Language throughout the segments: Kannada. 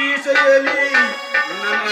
ದಿಶೆಯಲ್ಲಿ ನನ್ನ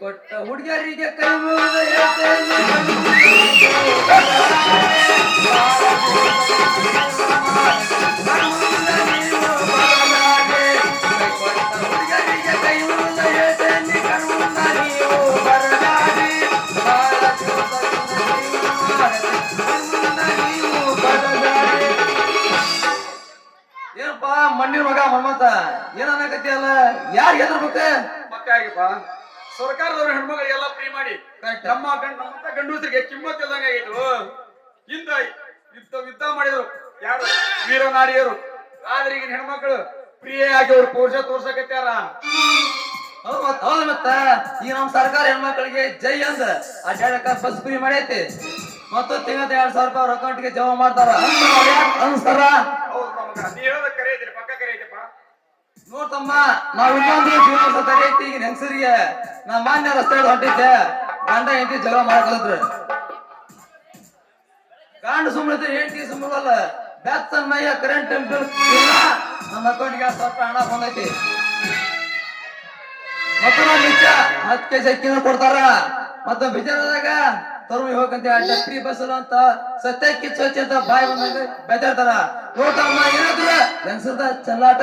ಮಾಡದೆ ಹುಡುಗರಿಗೆ ಕೈ ಬರಲಾರಿ. ಏನಪ್ಪ ಮಣ್ಣಿನ ಮಗ ಮನ್ಮತ ಏನ್ ಅನ್ನಕತ್ತಿಯಲ್ಲ ಯಾರು ಹೆದರ್ಬೇಕ? ಮಕ್ಕಾಗಿಪ್ಪ ಸರ್ಕಾರದವ್ರು ಹೆಣ್ಮಗಳಿಗೆಲ್ಲ ಫ್ರೀ ಮಾಡಿ. ನಮ್ಮ ಗಂಡ ಗಂಡಸರಿಗೆ ಕಿಮ್ಮತ್ ಇಲ್ದಂಗ ಆಗಿತ್ತು ಹಿಂದ ಯುದ್ಧ ಯುದ್ಧ ಮಾಡಿದ್ರು. ಯಾರು? ವೀರನಾರಿಯರು. ಆದ್ರೆ ಈಗಿನ ಹೆಣ್ಮಕ್ಳು ಫ್ರೀ ಆಗಿ ಅವ್ರು ಪೌರುಷ ತೋರ್ಸಕತ್ಯಾರ? ಹೌದ್ ಮತ್ ಹೌದ್ ಮತ್ತ. ಈಗ ನಮ್ ಸರ್ಕಾರ ಹೆಣ್ಮಕ್ಳಿಗೆ ಜೈ ಅಂದ. ಅಡ್ಡಾಡಕ ಬಸ್ ಫ್ರೀ ಮಾಡೈತಿ. ಮತ್ತು ತಿಂಗಳ ಎರಡ್ ಸಾವಿರ ರೂಪಾಯಿ ಅವ್ರ ಅಕೌಂಟ್ಗೆ ಜಮಾ ಮಾಡ್ತಾರ. ಅನ್ಸ್ತಾರ ಹೌದು ನಮಗ ನೀ ಹೇಳೋದ ಕರೆ ಐತಿರಿ ಪಕ್ಕ ಕರೆ ಐತಪ್ಪ ನೋಡ್ತಮ್ಮ, ನಾವ್ ಇನ್ನೊಂದು ಜೀವನ ತಡೆ ಐತಿ ಈಗ ಹೆಂಗಸರಿಗೆ ನಾ ಮಾನ್ಯ ರಸ್ತೆ ಹೊಂಟಿದ್ದೆ. ಗಂಡ ಹೆಂಡತಿ ಜಗಳ ಮಾಡ್ಕೊಳಿದ್ರು ಗಂಡ ಸುಮ್ಮನೆ ಹೆಂಡತಿ ಸುಮ್ಮನಲ್ಲ ಬೆತ್ತನ್ ಮೈಯ ಕರೆಂಟ್ ಬಿಲ್ ನನ್ನ ಅಕೌಂಟ್ಗೆ ಸ್ವಲ್ಪ ಹಣ ಬಂದೈತಿ. ಮತ್ತು ನಾವು ನಿತ್ಯ ಹತ್ತು ಕೆಜಿ ಅಕ್ಕಿನ ಕೊಡ್ತಾರ. ಮತ್ತೆ ಬಿಜಾರದಾಗ ತರುಣಿ ಹೋಗಂತ ಅಡ್ಡ ಫ್ರೀ ಬಸ್ ಅಂತ ಸತ್ಯ ಕಿಚ್ಚೋಚಿ ಅಂತ ಬಾಯಿ ಬಂದಂಗ ಬೆದರ್ತಾರ. ನೋಡ್ತಮ್ಮ ಏನಾದ್ರು ಹೆಂಗಸದ ಚಲ್ಲಾಟ.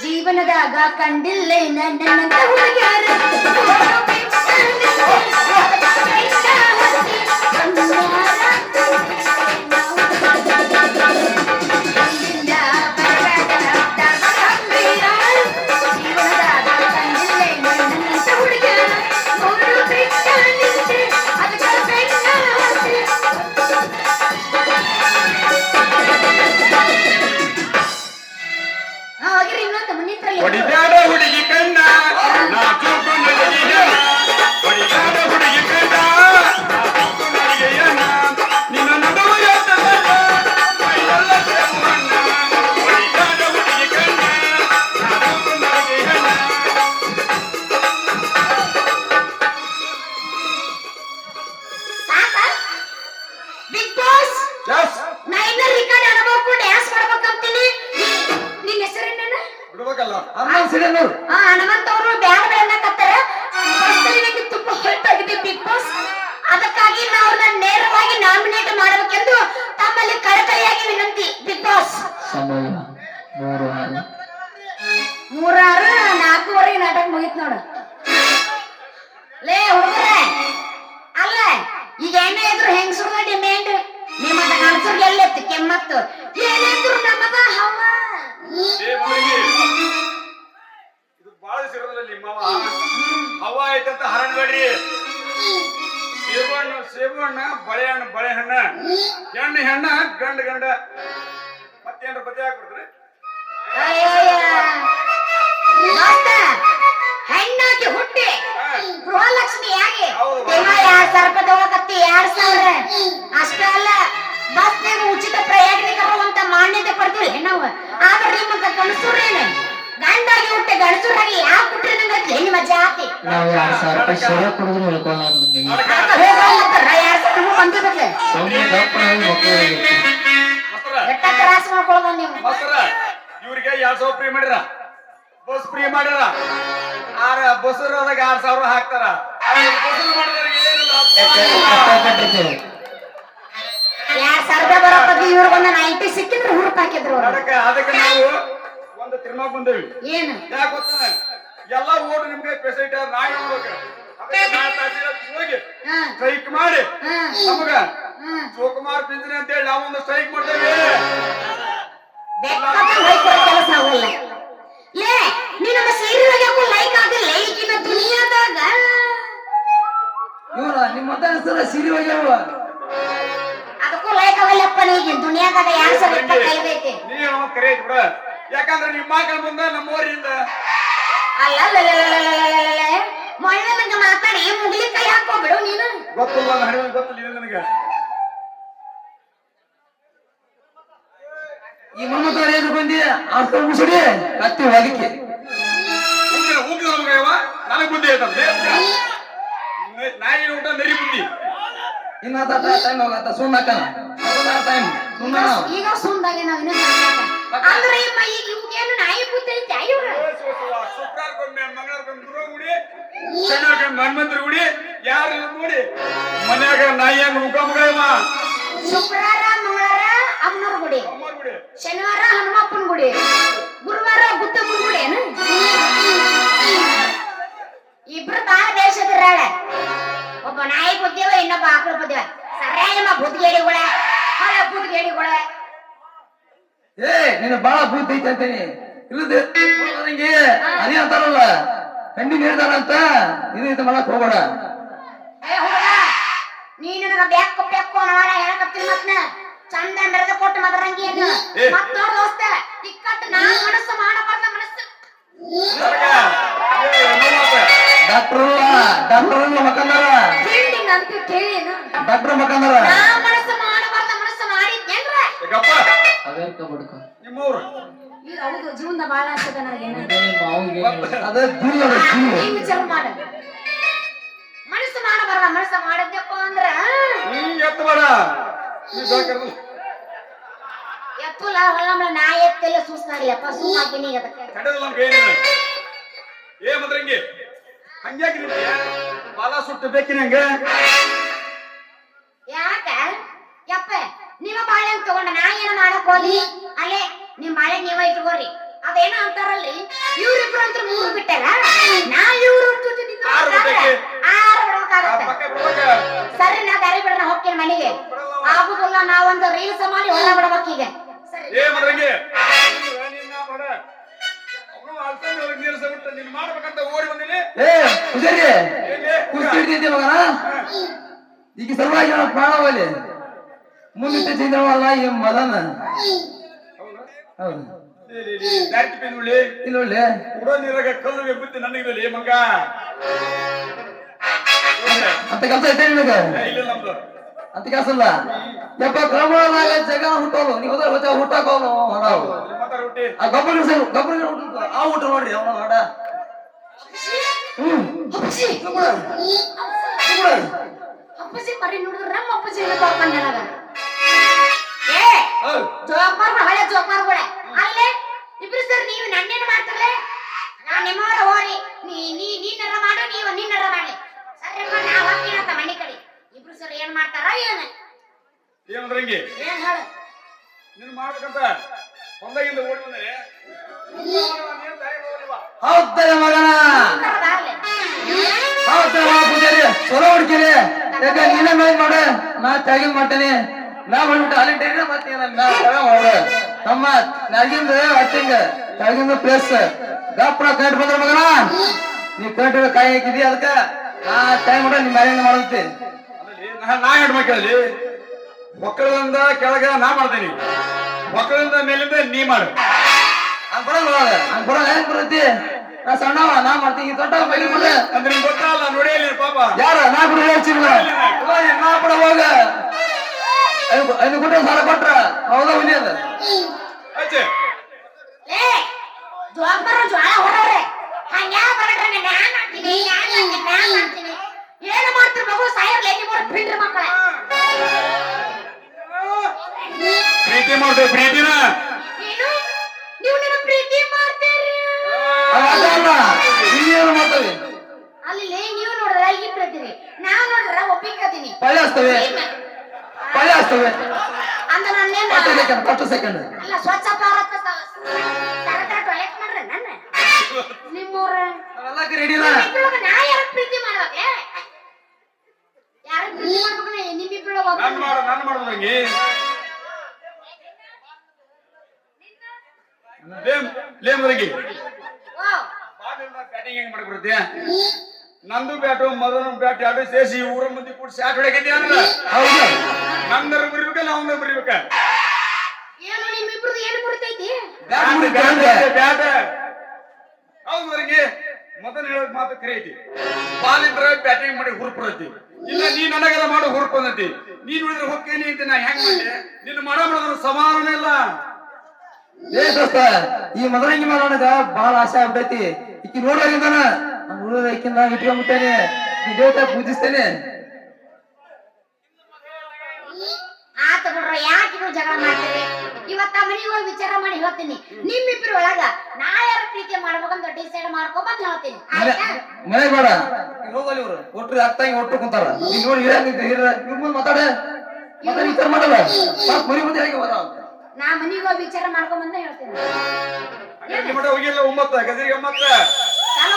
ಜೀವನದಾಗ ಕಂಡಿಲ್ಲ ನನ್ನಂತ ಹುಡುಗ್ಯಾರ ಹೊಡಿದಾಡ ಹುಡುಗಿ ಕಣ್ಣ ನಾ ಹುಡುಗಿ ದೋಸ್ತ ಹೆಣ್ಣಾಗಿ ಹುಟ್ಟಿ. ಗೃಹಲಕ್ಷ್ಮಿ ಆಗಿ. ಹೌದು. ದಿನ ಎರಡ್ ಸಾವಿರ ರೂಪಾಯಿ ತಗೊಳಕತ್ತಿ ಎರಡ್ ಸಾವಿರ ಅಷ್ಟೇ ಅಲ್ಲ ಬಸ್ನಾಗ ಉಚಿತ ಪ್ರಯಾಣಿಕರು ಅಂತ ಮಾನ್ಯತೆ ಪಡ್ತೀವಿ ನಾವು ಆದ್ರೆ ನಿಮ್ಮಂತ ಗಣಸೂರೇನೆ ಗಂಡಾಗಿ ಹುಟ್ಟಿ ಗಣಸೂರಾಗಿ ಯಾವ ಹುಟ್ಟ್ರಿ ನಂಗೆ ಮಜಾ ಆತಿ ನಾವು ಎರಡ್ ಸಾವಿರ ರೂಪಾಯಿ ಸರಿಯಾಗಿ ಕುಡಿದ್ರೆ ಹೇಳ್ಕೊಳ್ಳೋಣ ಆತ ಹೋಗಲ್ಲತ್ತಾರ ಎರಡ್ ಸಾವಿರ ರೂಪಾಯಿ ಎಟ್ಟ ತ್ರಾಸ ಮಾಡ್ಕೊಳ್ಳೋದ ನೀವು. ಇವ್ರಿಗೆ ಎರಡ್ ಸಾವಿರ ಫ್ರೀ ಮಾಡ್ಯಾರ ಬಸ್ ಫ್ರೀ ಮಾಡ್ಯಾರ ಆರ ಬಸ್ಸರದಾಗ ಆರ್ ಸಾವಿರ ಹಾಕ್ತಾರ. ಎರಡ್ ಸಾವಿರ ರೂಪಾಯಿ ಬರೋ ಬದ್ಲಿ ಇವ್ರಿಗೊಂದು ನೈಂಟಿ ಸಿಕ್ಕಿದ್ರೆ ಹುರುಪ್ ಹಾಕಿದ್ರು. ಅದಕ್ಕೆ ಅದಕ್ಕೆ ನಾವು ಒಂದು ತಿರ್ಮಾಕ್ ಬಂದೇವಿ. ಏನು? ಯಾಕೆ ಗೊತ್ತಾನ ಎಲ್ಲ ಓಟ್ ನಿಮ್ಗೆ ಫೆಸಿಲಿಟಿ ನಾ ಹೇಳ್ಬೇಕು ಅದಕ್ಕೆ ನಾಳೆ ಹೋಗಿ ಹ್ಮ್ ಸ್ಟ್ರೈಕ್ ಮಾಡಿ. ನಮಗ ಶಿವಕುಮಾರ್ ಅಂತ ಹೇಳಿ ನಾವೊಂದು ಸ್ಟ್ರೈಕ್ ಮಾಡ್ತೇವೆ. ಕೆಲಸ ಆಗೋಲ್ಲ ಲೇ ನೀ ನಮ್ಮ ಲೈಕ್ ಆಗಿಲ್ಲ ಈಗಿನ ದುನಿಯಾದಾಗ. ಇವ್ರ ನಿಮ್ಮ ಮತ ಹೆಸರ ಸಿರಿ ಹೋಗ್ಯಾವ ಅದಕ್ಕೂ ಲೈಕ್ ಆಗಲ್ಲಪ್ಪ ನೀ ಈಗಿನ ದುನಿಯಾದಾಗ ಎರಡ್ ಸಾವಿರ ಇಪ್ಪತ್ತೈದು ಐತಿ ನೀನು ಕರೆ ಐತಿ ಬಿಡ. ಯಾಕಂದ್ರೆ ನಿಮ್ಮ ಮಕ್ಕಳ ಮುಂದೆ ನಮ್ಮೂರಿಂದ. ಅಲ್ಲ ಮೊನ್ನೆ ನಂಗೆ ಮಾತಾಡಿ ಮುಗಿಲಿ ಕೈ ಹಾಕೋ ಬಿಡು ನೀನು ಗೊತ್ತಿಲ್ಲ ನನಗೆ ಗೊತ್ತಿಲ್ಲ ನನಗೆ. ಈ ಮಮ್ಮತ ಏನು ಬಂದಿ ಆಸ್ಕರ್ ಮುಸುಡಿ. ಕತ್ತಿ ಹೊಲಿಕೆ ಹೋಗಿ ಉಗ್ರ ನಮ್ಗೆ ಇವ. ನನಗೆ ಬುದ್ಧಿ ಐತಂತೆ ನಾಯಿ ಊಟ ನರಿ ಬುದ್ಧಿ. ಇನ್ನ ಟೈಮ್ ಹೋಗತ್ತ ಸುಮ್ಮಕ್ಕನ ಟೈಮ್ ಸುಣ್ಣ ಈಗ ಸುಣ್ಣದಾಗೆ ನಾವು ಇನ್ನೂ ಅಂದ್ರೆ ಈ ಮ- ಈಗ ಇವ್ಗೇನು ನಾಯಿ ಬುದ್ಧಿ ಐತೆ? ಇವ್ರ ಶುಕ್ರವಾರಕ್ಕೊಮ್ಮೆ ಮಂಗಳವಾರಕ್ಕೊಮ್ಮೆ ದುರ್ಗ ಗುಡಿ ಶನಿವಾರಕ್ಕೊಮ್ಮೆ ಹನುಮಂತರ ಗುಡಿ ಯಾರು ಇಲ್ಲ ನೋಡಿ? ಮನ್ಯಾಗ ನಾಯಿ ಹಂಗ ಮುಖ ಇವ? ಶುಕ್ರವಾರ ಮಂಗಳವಾರ ಅಮ್ಮನವ್ರ ಗುಡಿ ಶನಿವಾರ ಹನುಮಪ್ಪನ ಗುಡಿ. ಗುರುವಾರ ಬುದ್ಧಪ್ಪನ ಗುಡಿ ಏನು? ಇಬ್ರು ಬಾಳ ದೇಶದ ಒಬ್ಬ ನಾಯಿ ಬುದ್ಧಿವ ಇನ್ನೊಬ್ಬ ಆಕಳ ಬುದ್ಧಿವ ಸರಿಯಾಗಿ ಬುದ್ಧಿಗೇಡಿಗಳ ಹೊಳ ಬುದ್ಧಿಗೇಡಿಗಳ. ಏ ನಿನ್ನ ಬಾಳ ಬುದ್ಧಿ ಐತೆ ಅಂತೀನಿ ಇಲ್ಲದೆ ನನಗೆ ಅದೇ ಅಂತಾರಲ್ಲ. ಹೆಂಡಿ ಅಂತ? ಇದು ಇದು ಮಾಡಕ್ ಹೋಗೋಣ ಏ ಹುಡುಗ ನೀ ನನಗ ಬ್ಯಾಕ್ ಬೆಕ್ಕು ನಾಡ ಹೇಳಕತ್ತೀನಿ ಮತ್ನ ಚಂದ ಮೆರೆದ ಕೊಟ್ಟು ಮದರಂಗಿ ಏನು? ಏ. ಮತ್ ನೋಡ್ ದೋಸ್ತ ಇಕ್ಕಟ್ಟು ನಾ ಮನಸ್ಸು ಮಾಡಬಾರ್ದ ಮನಸ್ಸು. Doctor doctor ಮಕ್ಕಂದಾರ. ಫೀಲ್ಡಿಂಗ್ ಅಂತ ಕೇಳೇನು ಡಾಕ್ಟರ್ ಮಕ್ಕಂದಾರ. ನಾ ಮನಸ್ಸು ಮಾಡಬಾರ್ದ ಮನಸ್ಸು ಬಡ್ಕ ಹೌದು ಜೀವನ ಬಾಳ ಆಗ್ತದ ನನಗೆ ಅದ ಹಿಂಗ್ ವಿಚಾರ ಮಾಡ ಮನಸ್ಸು ಮಾಡಬಾರ್ದ ಮನಸ್ಸು ಮಾಡಿದ್ಯಪ್ಪ ಅಂದ್ರ ಎತ್ತ ಬೇಡ. ಎತ್ತುಲ ಹೊಲಂಬ ನಾ ಎತ್ತೆಲ್ಲ ಸುಸ್ತಾಡಿ ಇಲ್ಲಪ್ಪ ಸುಮ್ಮಾಕಿನಿ ಅದಕ್ಕೆ. ನಮ್ ಕೈನ ಏ ಮದ್ರಂಗಿ ಹಂಗ್ಯಾಕೆ ನಿಂತೀಯ ಬಾಲ ಸುಟ್ಟು ಯಾಕ? ಯಪ್ಪ ನಿಮ್ಮ ಬಾಳೆ ತಗೊಂಡ ನಾ ಏನ ಮಾಡಕ್ ಹೋಗಿ ಅಲ್ಲೇ ನಿಮ್ ಬಾಳೆ ನೀವ ಇಟ್ಕೋರಿ. ಅದೇನ ಅಂತಾರಲ್ಲಿ ಇವ್ರಿಬ್ರು ಅಂತ ಮೂರು ಬಿಟ್ಟಾರ? ನಾ ಇವ್ರು ಆರು ಸರಿ ನಾ ದಾರಿ ಬಿಡ್ರ ಹೋಗ್ತೀನಿ ಮನೆಗೆ. ಆಗುದಿಲ್ಲ ನಾವೊಂದು ರೀಲ್ಸ್ ಮಾಡಿ ಹೊರ ಬಿಡ್ಬೇಕೀಗ. ಏ ಮದ್ರಂಗಿ. ನಿನ್ನ ಮಾಡ ಅವನು ಅಲ್ಸಂದ್ ಒಳಗ್ ನೀರ್ಸ ಬಿಟ್ಟು ನೀನ್ ಮಾಡ್ಬೇಕಂತ ಓಡಿ ಬಂದಿನಿ. ಏ ಪೂಜಾರಿ ಏನ್ಲೇ? ಕುಸ್ತಿ ಹಿಡ್ದಿದ್ದೆ ಮಗನ? ಈಗ ಸಲುವಾಗಿ ನಾವು ಪ್ರಾಣವಲ್ಲಿ. ಮುಂದಿಟ್ಟ ಚಂದ್ರವಲ್ಲ ಈ ಮದನ. ಹೌದಾ? ಇಲ್ಲ ಒಳ್ಳೆ ಕುಡೋ ನೀರಾಗ ಕಲ್ಲು ಬುತ್ತಿ ನನಗಿರಲಿ ಮಂಗ. ಅಂತ ಕೆಲಸ ಐತೆ ನಿನಗೆ? ಇಲ್ಲ ನಮ್ದು. ಅಂತ ಕೆಲಸ ಇಲ್ಲ ಯಪ್ಪ ಕ್ರಮದಾಗ ಜಗ ಹುಟ್ಟೋಲು ನೀವು ಹೋದ್ರೆ ಹೊತ್ತ ಹುಟ್ಟಾಕೋನು ಹೊರವು ಮಾತಾಡ ಹುಟ್ಟಿ ಆ ಗೊಬ್ಬರ ಗೊಬ್ಬರ ಹುಟ್ಟು ಆ ಊಟ ನೋಡ್ರಿ ಅವನ ಹಾಡ ಅಪ್ಪಜಿ ಮರಿ ನೋಡಿದ್ರ ನಮ್ಮ ಅಪ್ಪಜಿ ಇಲ್ಲ ಕರ್ಕೊಂಡ್ ನನಗ ಏ. ಜೋಕ್ಮಾರ್ ಹಳೆ ಜೋಕ್ಮಾರ್ ಕೂಡ ಅಲ್ಲೇ ಇಬ್ರು ಸರ್ ನೀವು ನನ್ನೇನು ಮಾಡ್ತಾರಲೆ? ನಾನು ನಿಮ್ಮವರ ಹೋರಿ. ನೀ ನೀ ನೀನರ ಮಾಡು ನೀವು ನಿನ್ನರ ಮಾಡಿ. ಸರಿ ನಾ ಅಂತ ಮನೆ ಕಡೆ. ಇಬ್ರು ಸರ್ ಏನ್ ಮಾಡ್ತಾರ? ಏನ? ಏನ್ ಮದ್ರಂಗಿ ಏನ್ ಹೇಳು? ನೀನ್ ಮಾಡ್ಬೇಕಂತ? ಹೊಂದಾಗಿಂದ ಓಡಿ ಬಂದ್ರೆ ನೀನ್ ದಾರಿ ಹೋಗಲ್ವಾ? ಹೌದಲ್ಲ ಮಗನ ಬಾರ್ಲೆ. ಹೌದಲ್ಲ ಪೂಜಾರಿ ಚಲೋ ಹುಡ್ಕಿರಿ. ಯಾಕ ನೀನೇ ಮೇಲ್ ಮಾಡು? ನಾ ತೆಗಿ ಮಾಡ್ತೇನೆ. ನಾ ಮಾಡ್ಬಿಟ್ಟು ಅಲ್ಲಿ ಟೈರಿ ಮತ್ತೆ ನಾ ಮಾಡು ನಮ್ಮ ನಾಗಿಂದ ಅಟ್ಟಿಂಗ ತಾಗಿಂದ ಪ್ಲೇಸ್ ಗಪ್ರ ಕಟ್ ಬಂದ್ರ ಮಗನ? ನೀ ಕಟ್ಟಿರೋ ಕಾಯಿ ಹಾಕಿದಿ ಅದಕ್ಕ? ಆ ಟೈಮ್ ಮಾಡ ನಿಮ್ಮ ಮನೆಯಿಂದ ಮಾಡುತ್ತೆ ನಾ- ನಾ ಹೆಣ್ಣು ಮಕ್ಕಳಲ್ಲಿ ಮಕ್ಕಳಿಂದ ಕೆಳಗ ನಾ ಮಾಡ್ತೇನೆ ಮಕ್ಕಳಿಂದ ಮೇಲಿಂದ ನೀ ಮಾಡು. ಹಂಗ್ ಬರಲ್ಲ ಹಂಗ್ ಬರಲ್ಲ ಹೆಂಗ್ ಬರುತ್ತೆ? ನಾ ಸಣ್ಣವ ನಾ ಮಾಡ್ತೀನಿ ಈ ದೊಡ್ಡ ಮೈಲಿ ಮಾಡ ಅಂದ್ರೆ ನಿಂಗೆ ಗೊತ್ತಲ್ಲ ನೋಡಿಯಲ್ಲಿ ಪಾಪ. ಯಾರ? ನಾ ಕೂಡ ಹೇಳ್ತೀನಿ ನಾ ಕೂಡ ಹೋಗ. ಐದು ಐದು ಗುಂಟೆ ಸಾಲ ಕೊಟ್ರ ಹೌದಾ ಹುಲಿ ಅದ? ಆಚೆ ಲೇ ಜೋಕ್ಮಾರ ಜ್ವಾಳ ಹೊರವ್ರೆ ಹಂಗ್ಯಾ ಬರಟ್ರೆ ನಾನ್ ಮಾಡ್ತೀನಿ ನಾನ್ ಮಾಡ್ತೀನಿ ನಾನ್ ಮಾಡ್ತೀನಿ ಏನು ಮಾಡ್ತೀರಿ ಮಗು? ಸಾಯರ್ಲೆ ನೀವು ಪಿಂಡ್ರಿ ಮಕ್ಕಳ ಪ್ರೀತಿ ಪ್ರೀತಿನ? ಏನು? ನೀವು ನನ್ನ ಪ್ರೀತಿ ಮಾಡ್ತೀರಿ. ಅದಲ್ಲ ಅಲ್ಲಿ ನೀವು ನೋಡಿದ್ರ ಇಬ್ರದಿರಿ ನಾ ನೋಡಿದ್ರ ಒಪ್ಪಿಕತೀನಿ ಪಳ್ಳೆ ಹಚ್ತವೆ ಪಳ್ಳೆ ಹಚ್ತವೆ ಅಂದ ನನ್ನೇನ ಫಸ್ಟ್ ಸೆಕೆಂಡ್ ಫಸ್ಟ್ ಸೆಕೆಂಡ್ ಅಲ್ಲ ಸ್ವಚ್ಛ ಭಾರತ ಕರೆಕ್ಟ್ ಟಾಯ್ಲೆಟ್ ಮಾಡ್ರೆ ನನ್ನ. ನಿಮ್ಮೂರ. ರೆಡಿನ ನಾ ಯಾರ ಪ್ರೀತಿ ಮಾಡ್ಬೇಕೆ ನಾನು ನನ್ ಮಾಡು ಬ್ಯಾಟಿಂಗ್ ಹೆಂಗ್ ಮಾಡ್ಬಿಡುತ್ತೆ? ನಂದು ಬ್ಯಾಟು ಮದನ ಬ್ಯಾಟ್ ಎರಡು ಸೇರಿಸಿ ಊರ ಮಂದಿ ಕೂಡ ಶಾಟ್ ಹೊಡಕೈತಿ ಅಂದ್ರೆ ಹೌದು. ನಂದರ ಬರಿಬೇಕಲ್ಲ ಅವನ ಬರಿಬೇಕ ಏನು ನಿಮ್ಮಿಬ್ರದ್ದು ಏನು ಬರ್ತೈತಿ ಬ್ಯಾಟ್ ಮುಡಿ ಬ್ಯಾಟ್ ಬ್ಯಾಟ್ ಹೌದು ಮದರಂಗಿ ಮೊದಲು ಹೇಳೋಕೆ ಮಾತು ಕರೆ ಐತಿ. ಇದ್ರೆ ಬ್ಯಾಟಿಂಗ್ ಮಾಡಿ ಹುರುಪ್ ಇಲ್ಲ, ನೀ ನನಗೆಲ್ಲ ಮಾಡೋ ಹುರುಪ್ ಅಂದತಿ ನೀ ಉಳಿದ್ರೆ ಹೋಗ್ತೇನೆ ಅಂತ ನಾ ಹೆಂಗ್ ಮಾಡಿ ನಿನ್ನ ಮಾಡೋ ಮಾಡೋದ್ರ ಸಮಾಧಾನ ಇಲ್ಲ. ಏ ಈ ಮದರಂಗಿ ಮಾಡೋಣ ನನಗ ಬಹಳ ಆಸೆ ಆಗ್ಬಿಟ್ಟೈತಿ ಈಕಿ ನೋಡೋಗಿಂದಾನ ನಾನು ಉಳಿದ ಈಕಿನ ಇಟ್ಕೊಂಡ್ಬಿಟ್ಟೇನೆ ದೇವತೆ ಪೂಜಿಸ್ತೇನೆ. ಆತ ಬಿಡ್ರ ಯಾಕೆ ನೀವು ಜಗಳ ಮಾಡ್ತೀರಿ? ಇವತ್ತ ಮನೆಗೆ ಹೋಗಿ ವಿಚಾರ ಮಾಡಿ ಹೇಳ್ತೀನಿ. ನಿಮ್ಮಿಬ್ರ ಒಳಗ ನಾ ಯಾರ ಪ್ರೀತಿ ಮಾಡ್ಬೇಕಂತ ಡಿಸೈಡ್ ಮಾಡ್ಕೊಂಬಂದ್ ಹೇಳ್ತೀನಿ. ಮನೆ ಬೇಡ. ಹೋಗಲಿ ಇವ್ರು. ಒಟ್ಟು ಅತ್ತಾಗಿ ಒಟ್ಟು ಕುಂತಾರ. ನೋಡಿ ಹಿರಿಯ ಹಿರಿಯ ಇವ್ರ ಮುಂದೆ ಮಾತಾಡ. ಮಾತಾಡಿ ವಿಚಾರ ಮಾಡಲ್ಲ. ಮತ್ತ್ ಮನೆ ಮುಂದೆ ಹೇಗೆ ಬರ ನಾ ಮನೆಗೆ ಹೋಗಿ ವಿಚಾರ ಮಾಡ್ಕೊಂಬಂದ ಹೇಳ್ತೀನಿ. ಅಲ್ಲಿ ಮಠ ಹೋಗಿಲ್ಲ ಒಂಬತ್ತ ಗಜರಿಗೆ ಒಂಬತ್ತ. ಚಾಲು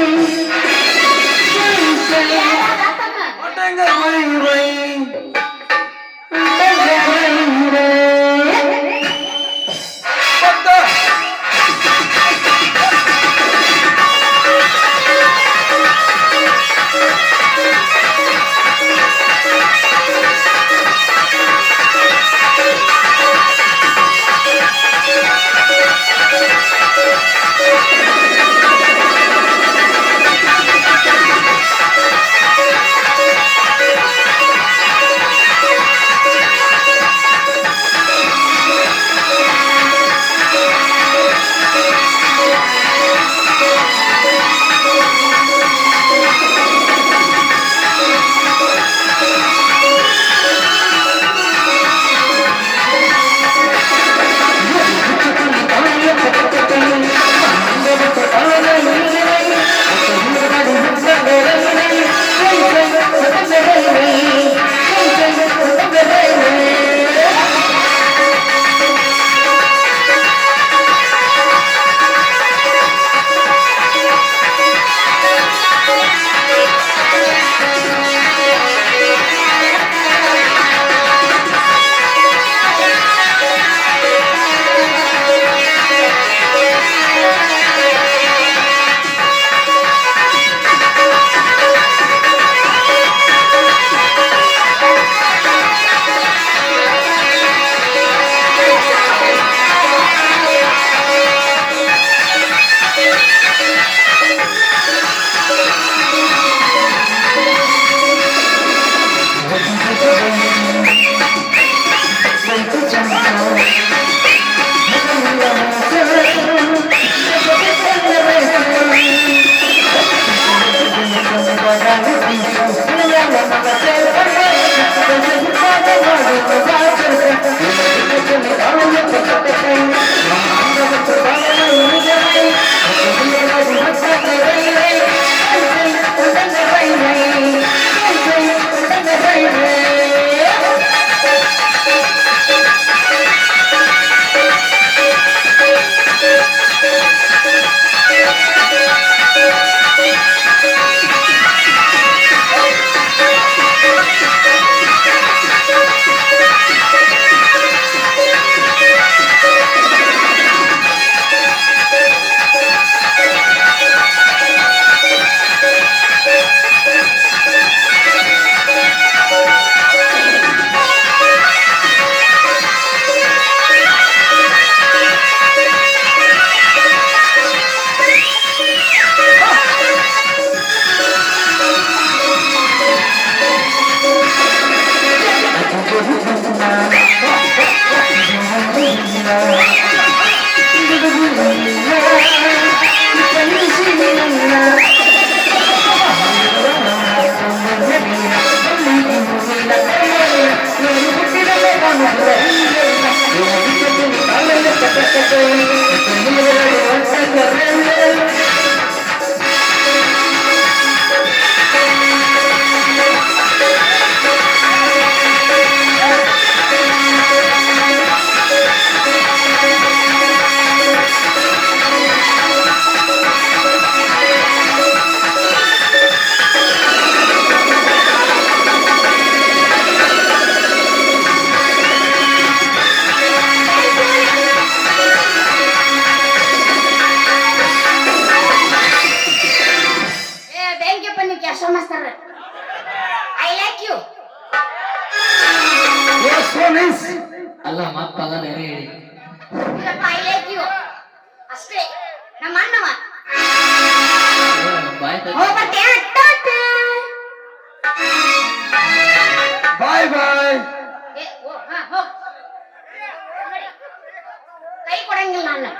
ಕೊಡಂಗಿಲ್ಲ ನಾನು.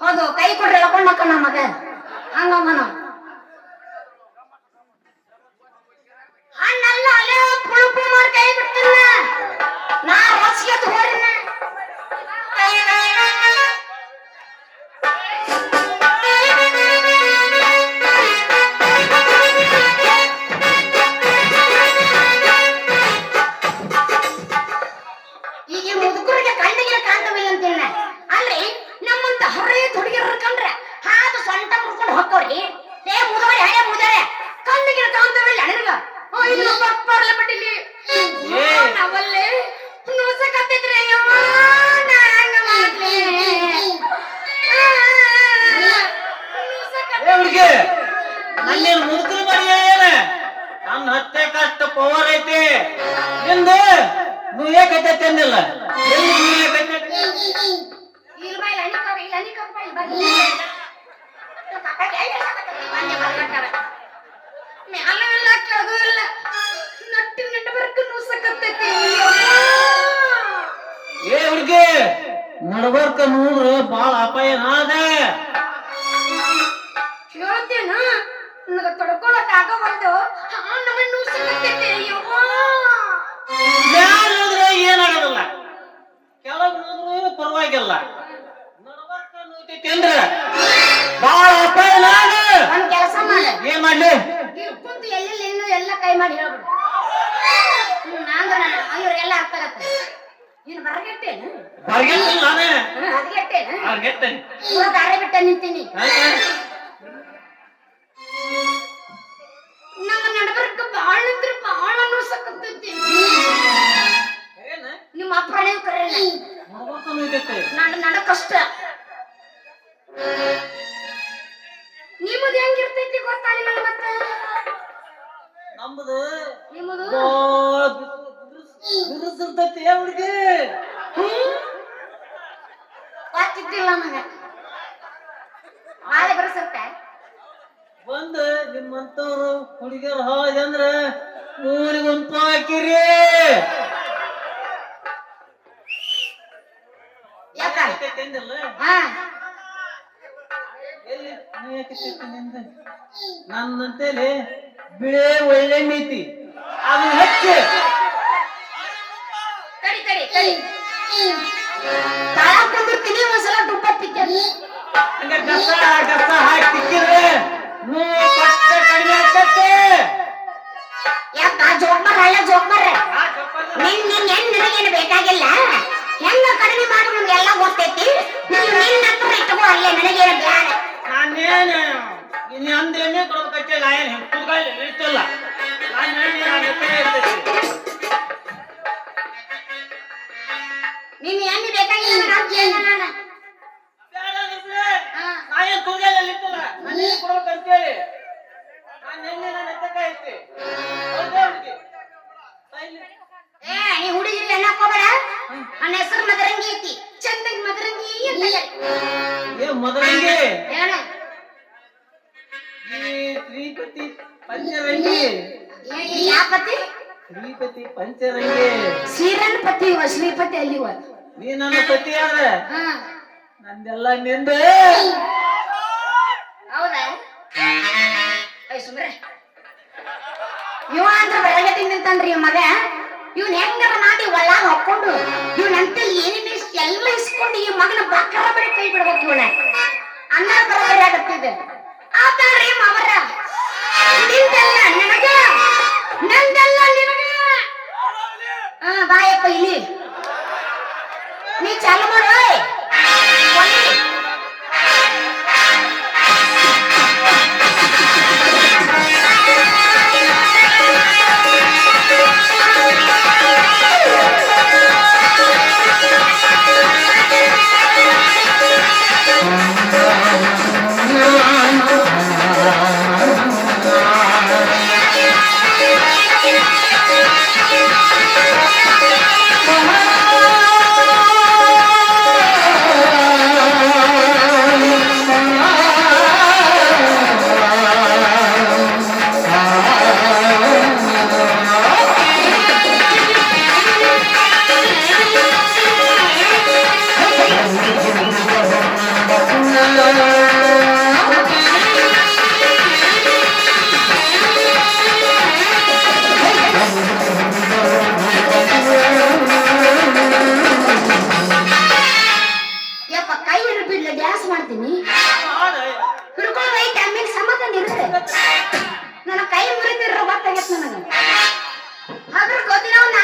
ಹೌದು, ಕೈ ಕೊಡ್ರಿ, ಎಳ್ಕೊಂಡ್ ಮಕ್ಕ ಮಗ. ಹಂಗ ನಾವು. ಹಣ್ಣಲ್ಲ ಅಲ್ಲೇ ಪುಳು ಪುಳು ಮಾಡಿ ಕೈ ನಾ ಹೋಗ್ತವ್ರಿ ಏ ಮುದವರೆ ಹಳೆ ಮುದರೆ ಕಣ್ಣಿಗೆ ಕಾಣ್ತವಿಲ್ಲ ನಿನಗ? ಓ ಇಲ್ಲ ಬರ್ಲ ಬಿಟ್ಟಿಲ್ಲಿ ನಾವಲ್ಲೇ ನೂಸಕತ್ತಿದ್ರೆ ಯವ್ವ ನಾ ಹಂಗ ಮಾಡ್ಲಿ ಹುಡುಗಿ ನನ್ನೇನು ಮುದುಕರು ಮಾಡಿ ಏನ ನನ್ನ ಹತ್ತೆ ಕಷ್ಟ ಪವರ್ ಐತಿ. ನಿಂದು ನುಯ್ಯಕತ್ತೈತಿ ಅಂದಿಲ್ಲ ಎಲ್ಲಿ? ಇಲ್ಲ ಇಲ್ಲ ಅನಿಕ ಇಲ್ಲ ಅನಿಕ ಇಲ್ಲ ಮ್ಯಾಲ ಇಲ್ಲ ಕೆಳಗೂ ಇಲ್ಲ ನಟ್ಟಿ ಬರ್ಕ ನೂಸಕತ್ತೈತಿ ಏ ಹುಡುಗಿ ನಡ್ಬರ್ಕ ನೋಡ್ರ ಬಾಳ ಅಪಾಯ ಅದ. ಕೇಳ್ತೇನ? ನನಗ ತಡ್ಕೊಳಕ್ ಆಗವಲ್ದು? ಹಾ ನಮ್ಮ ನೂಸಕತ್ತೈತಿ ಹೋದ್ರೆ ಏನಾಗೋದಿಲ್ಲ ಕೆಳಗ್ ನೋದ್ರು ಪರವಾಗಿಲ್ಲ. ನೋಯ್ತೈತಿ ಅಂದ್ರ? ಬಾಳ ಅಪಾಯ ಅದ. ಒಂದ್ ಕೆಲಸ ಮಾಡ. ಏನ್ ಮಾಡ್ಲಿ? ಇಲ್ಲಿ ಕುಂತು ಎಲ್ಲೆಲ್ಲಿ ಇನ್ನು ಎಲ್ಲ ಕೈ ಮಾಡಿ ಹೇಳ್ಬಿಡು. ಹ್ಮ್, ಇವ್ರಿಗೆಲ್ಲ ಅರ್ಥ ಆಗತ್ತೆ. ನೀನು ಬರಗೆಟ್ಟೇನು? ನಾನೇ. ದಾರಿ ಬಿಟ್ಟ ನಿಂತೀನಿ. ನಮ್ಮ ನಡಬರ್ಕ ಬಾಳ ಅಂದ್ರೆ ಬಾಳ ಅನ್ನಿಸಕತ್ತೈತಿ ಏನ? ನಿಮ್ಮ ಅಪ್ಪನೇ ಕರೆಯಲ್ಲ ನಡ್ಬರ್ಕ ನೋಯ್ತೈತಿ ನಡ ನಡ ಕಷ್ಟ ನಿಮ್ಮದು ಹೆಂಗಿರ್ತೈತಿ ಗೊತ್ತಾಗಿಲ್ಲ ಮತ್ತ? ನಮ್ಮದು? ನಿಮ್ಮದು ಬಿರುಸಿರ್ತೈತಿ ಹುಡುಗಿ. ಗೊತ್ತಿದ್ದಿಲ್ಲ ನನಗೆ. ನಾಳೆ ಬರಸತ್ತೆ ಬಂದು ನಿಮ್ಮಂತವ್ರು ಹುಡುಗಿಯರು ಹೋದ ಅಂದ್ರ ಊರಿಗೆ ಗುಂಪು ಹಾಕಿರಿ. ಯಾಕ? ಹಾ. ಎಲ್ಲಿ ನೇಯಕತ್ತೈತಿ ನಿಂದ ನನ್ನಂತೇಳಿ ಬಿಳೆ ಒಳ್ಳೆಣ್ಣೆ ಐತಿ ಅದು ಹಚ್ಚಿ. ತಡಿ ತಡಿ ತಡಿ. ತಾಳ ಕುಂದಿರ್ತೀನಿ ಒಂದ್ಸಲ ದುಪ್ಪ ತಿಕ್ಕಿ ಹಂಗ ಹಾಕಿ ತಿಕ್ಕಿದ್ರೆ ನೋವು ಪಟ್ಟ ಕಡಿಮೆ ಆಗ್ತೈತಿ. ಯಾಕ ಜೋಕ್ಮರ್ ಹಳ್ಳ ಜೋಕ್ಮರ್ರೆ. ನಿನ್ ನಿನ್ ಹೆಣ್ ನಿನಗೇನು ಬೇಕಾಗಿಲ್ಲ? ಹೆಂಗ ಕಡಿಮೆ ಮಾಡಿ ನಮ್ಗೆಲ್ಲ ಗೊತ್ತೈತಿ? ನೀನು ನಿನ್ನ ಹತ್ರ ಇಟ್ಕೋ ಅಲ್ಲೇ ನನಗೇನು ಬೇಡ ನಾನೇನು ಇನ್ನು ಅಂದ್ರೇನೆ ಕೊಡ್ಬೇಕಲ್ಲ ಏನು ಹೆಪ್ಪುಗಳು ಇರ್ತಲ್ಲ ನಾನು ನಿನ್ನ ಹೆಣ್ಣು ಬೇಕಾಗಿಲ್ಲ ನಾನು ಕೇಳ ನಾನು ಇರ್ತಲ್ಲ ಹೇಳಿ ನಾನು ಎತ್ತಕ ಐತಿ ಹುಡುಗಿ. ಏ ನೀ ಹುಡುಗಿರಿ ಅನ್ನಕೋಬೇಡ ನನ್ನ ಹೆಸರು ಮದರಂಗಿ ಐತಿ. ಚಂದಂಗ್ ಮದರಂಗಿ ಅಂತ. ಏ ಮೊದಲಿಗೆ ಹೇಳು. ಪಂಚರಂಗಿ. ಏ- ಏ- ಯಾವ ಪತಿ ಶ್ರೀಪತಿ ಪಂಚರಂಗಿ. ಶ್ರೀರನ್ ಪತಿ ಇವ ಶ್ರೀಪತಿ ಅಲ್ಲಿ ಇವ ನೀ ನನ್ನ ಪತಿ ಆದ? ನಂದೆಲ್ಲ ನಿಂದ. ಹೌದಾ? ಸುಮ್ರೆ ಇವ ಅಂತ ಬೆಳಗ್ಗೆ ನಿಂತನ್ರಿ ಮಗ. ಇವ್ನ ಹೆಂಗಾರ ಮಾಡಿ ಒಳಗ ಹಾಕೊಂಡು ಇವ್ನಂತ ಏನೇನು ಎಲ್ಲ ಇಸ್ಕೊಂಡು ಈ ಮಗನ ಬಕ್ಕರ ಬರೀ ಕೈ ಬಿಡ್ಬೇಕು ಇವಳ ಅನ್ನ ಬರಬರಿ ಆಗತ್ತಿದೆ. ಆತಾಡ್ರಿ ಮಾವರ. ಬಾಯಪ್ಪ ಇಲ್ಲಿ. ನೀ ಚಾಲು ಮಾಡು ನನಗೆ? ಅದ್ರ ಗೊತ್ತಿನ ಒಂದು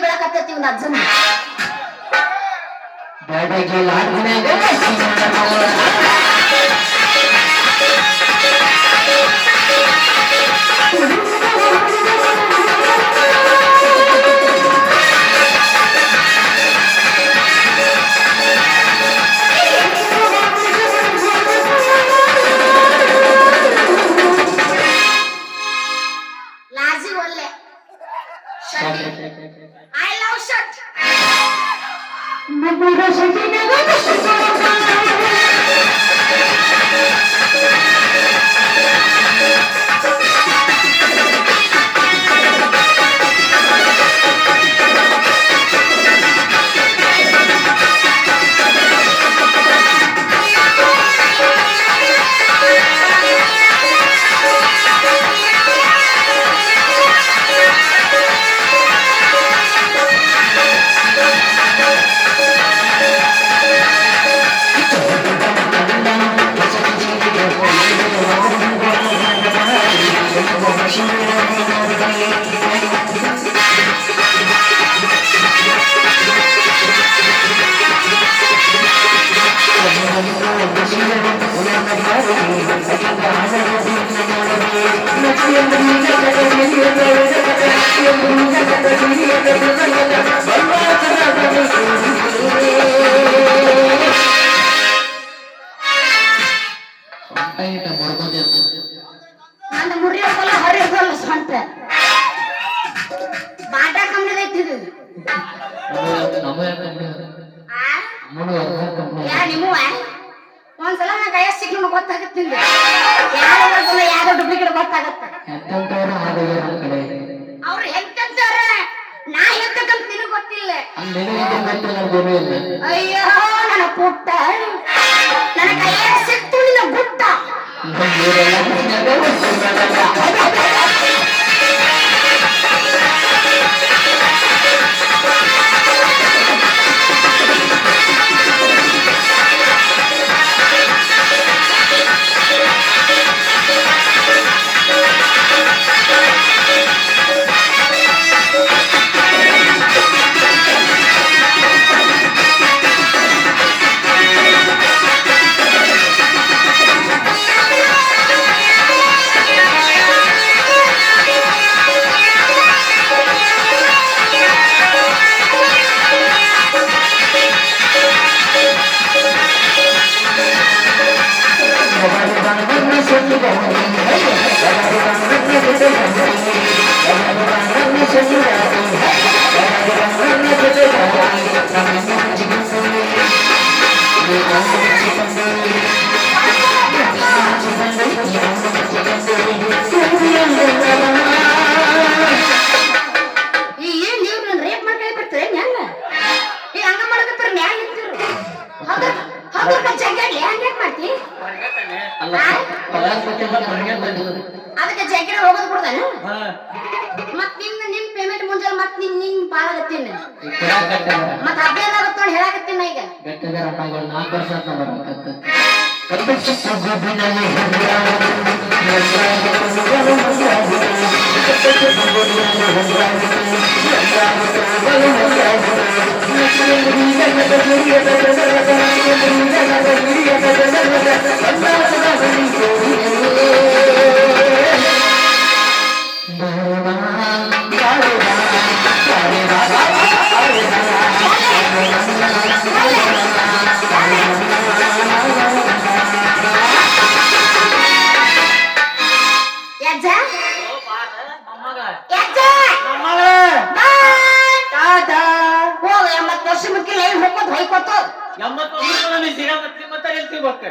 ಬೆಳಕತ್ತೈತಿ ಒಂದು ಅಜ್ಜನ. ಲಾಜಿ ಒಂದ್ಸಲ ನಾ ಕೈಯ ಸಿಕ್ಲು ಗೊತ್ತಾಗತ್ತಿಲ್ಲ ಯಾರು ಡೂಪ್ಲಿಕೇಟ್ ಗೊತ್ತಾಗತ್ತ ಅವ್ರು ಹೆಂಗಂತಾರ ನಾ ನಿನಗ್ ಗೊತ್ತಿಲ್ಲ ಅಯ್ಯೋ ನನ್ನ ಪುಟ್ಟ ನನ್ನ ಕೈಯ ಸಿಕ್ತು ನಿನ್ನ ಗುಟ್ಟ ಮುಂಜಾನೆ ಮತ್ ನಿನ್ ನಿನ್ ಬಾಳಗತ್ತೀನಿ ಈಗ ಕೊಡಾಕ್ ಗಟ್ಟಾಗ ಮತ್ ಹದಿನೈದು ಆಗುತ್ತೆ ನೋಡಿ ಹೇಳಕತ್ತೀನಿ ನಾ ಈಗ ಗಟ್ಟದ ರೊಕ್ಕಗಳು ನಾಲ್ಕು ವರ್ಷ ಅಂತ ಬರಕತ್ತ ಎಂಬತ್ತು ವರ್ಷ ಮುಕ್ಕಿಲ್ಲ ಏನ್ ಹೋಗೋದು ಹೊಯ್ಕೋತು ಎಂಬತ್ತು ವರ್ಷ ಸಿಗತ್ತೆ ಮತ್ತೆ ಎಲ್ಲಿ ಸಿಗ್ಬೇಕು